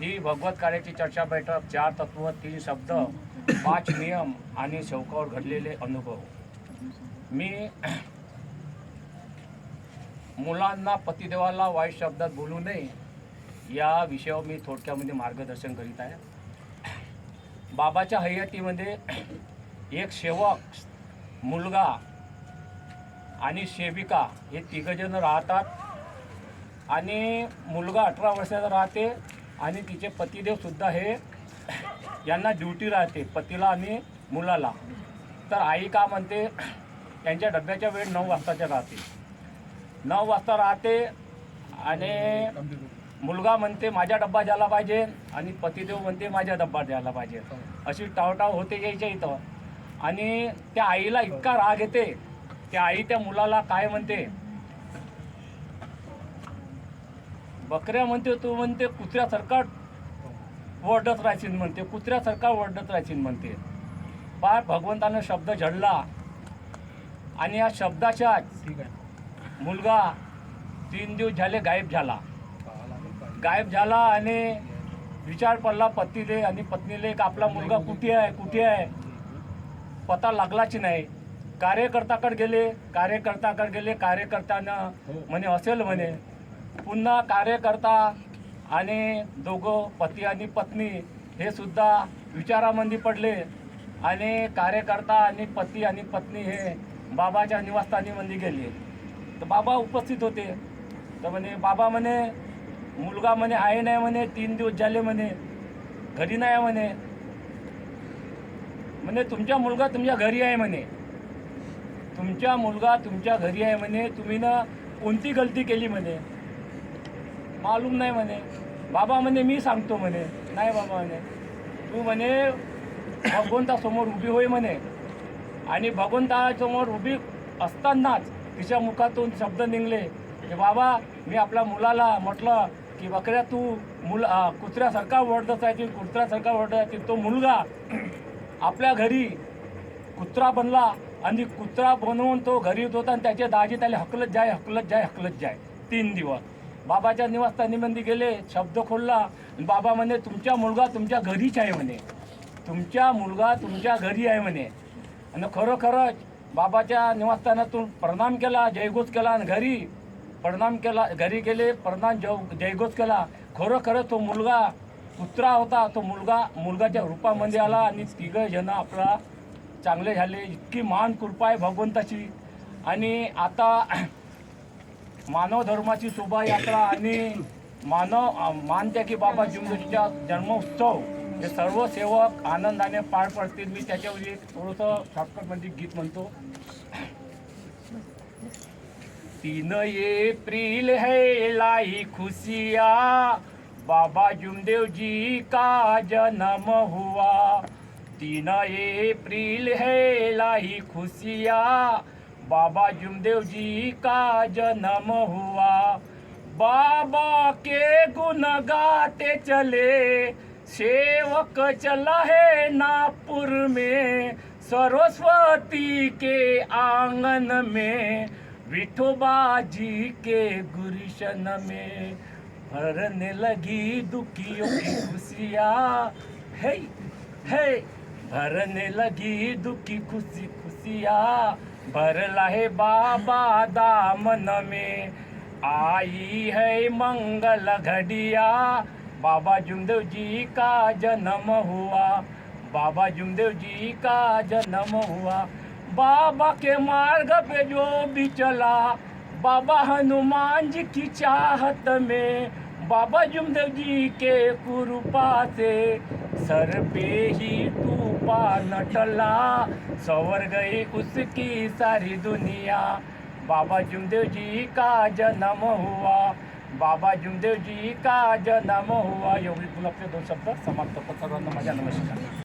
ही भगवत कार्याची चर्चा बैठक चार तत्व तीन शब्द पाच नियम आणि शौकावर घडलेले अनुभव. मी मुलांना पतिदेवाला वाईट शब्दात बोलू नये या विषयावर मी थोडक्यामध्ये मार्गदर्शन करीत आहे. बाबाच्या हयातीमध्ये एक सेवक मुलगा आणि सेविका हे तिघजण राहतात. आणि मुलगा अठरा वर्षाचा राहते आणि तिचे पतिदेवसुद्धा हे यांना ड्युटी राहते पतीला आणि मुलाला. तर आई का म्हणते त्यांच्या डब्याच्या वेळ नऊ वाजताच्या राहते. नऊ वाजता राहते आणि मुलगा म्हणते माझा डब्बा द्यायला पाहिजे. आणि पतिदेव म्हणते माझा डब्बा द्यायला पाहिजे. अशी टावटाव होते यायच्या इथं. आणि त्या आईला इतका राग येते त्या आई त्या मुलाला काय म्हणते बकऱ्या म्हणते तू म्हणते कुत्र्यासारखा वरडत राहशील म्हणते कुत्र्यासारखा वरडत राहशील म्हणते. पार भगवंतानं शब्द झडला. आणि या शब्दाच्या ठीक आहे. मुलगा तीन दिवस झाले गायब झाला. गायब झाला आणि विचार पडला पतीले आणि पत्नीले का आपला मुलगा कुठे आहे कुठे आहे? पता लागलाच नाही. कार्यकर्ताकडे गेले कार्यकर्ताकडे गेले कार्यकर्त्यानं म्हणे असेल म्हणे पुन्हा कार्यकर्ता आणि दोघं पती आणि पत्नी हे सुद्धा विचारामध्ये पडले. आणि कार्यकर्ता आणि पती आणि पत्नी हे बाबाच्या निवासस्थानीमध्ये गेले. तर बाबा उपस्थित होते. तर म्हणे बाबा म्हणे मुलगा म्हणे आहे नाही म्हणे तीन दिवस झाले म्हणे घरी नाही आहे म्हणे. म्हणे तुमचा मुलगा तुमच्या घरी आहे म्हणे. तुमचा मुलगा तुमच्या घरी आहे म्हणे तुम्ही ना कोणती गलती केली म्हणे? मालूम नाही म्हणे. बाबा म्हणे मी सांगतो म्हणे. नाही बाबा म्हणे. तू म्हणे भगवंतासमोर उभी होय म्हणे. आणि भगवंतासमोर उभी असतानाच तिच्या मुखातून शब्द निघले की बाबा मी आपल्या मुलाला म्हटलं की बकऱ्या तू मुल कुत्र्यासारखा वरडत आहे कुत्र्यासारखा ओढत आहे तो मुलगा आपल्या घरी कुत्रा बनला आणि कुत्रा बनवून तो घरी येत होता आणि त्याचे दाजी त्याला हकलत जाय हकलत जाय हकलत जाय. तीन दिवस. बाबाच्या निवासस्थानीमध्ये गेले शब्द खोलला. बाबा म्हणे तुमचा मुलगा तुमच्या घरीच आहे म्हणे. तुमचा मुलगा तुमच्या घरी आहे म्हणे. आणि खरोखरच बाबाच्या निवासस्थानातून प्रणाम केला जयघोष केला आणि घरी प्रणाम केला घरी गेले प्रणाम जव जयघोष केला. खरोखरच तो मुलगा कुत्रा होता. तो मुलगा मुलगाच्या रूपामध्ये आला आणि तिघं जण आपला चांगले झाले. इतकी महान कृपा आहे भगवंताची. आणि आता मानव धर्माची शोभायात्रा आणि मानव मानत्या की बाबा जिंदूच्या जन्मोत्सव हे सर्व सेवक आनंदाने पार पडतील. मी त्याच्यावर एक थोडंसं शॉर्टकटमध्ये गीत म्हणतो. तीन एप्रिल है लाई खुशिया. बाबा जुमदेव जी का जन्म हुआ. तीन एप्रिल है लाई खुशिया. बाबा जुमदेव जी का जन्म हुआ। बाबा के गुण गाते चले। सेवक चला है नापुर में, सरस्वती के आँगन में विठोबा जी के गुरशन में। भरने लगी दुखियों की खुशियाँ, है है। भरने लगी दुखी खुशी खुशियाँ भरला है बाबा दामन में। आई है मंगल घड़िया। बाबा जुमदेव जी का जन्म हुआ। बाबा जुमदेव जी का जन्म हुआ। बाबा के मार्ग पे जो भी चला। बाबा हनुमान जी की चाहत में। बाबा जुमदेव जी के कृपा से सर पे ही टूपा न टला सवर गई उसकी सारी दुनिया। बाबा जुमदेव जी का जन्म हुआ, बाबा जुमदेव जी का जन्म हुआ। योगी तुला आपले दो शब्द समाप्त होता सर्वांना मज़ा नमस्कार।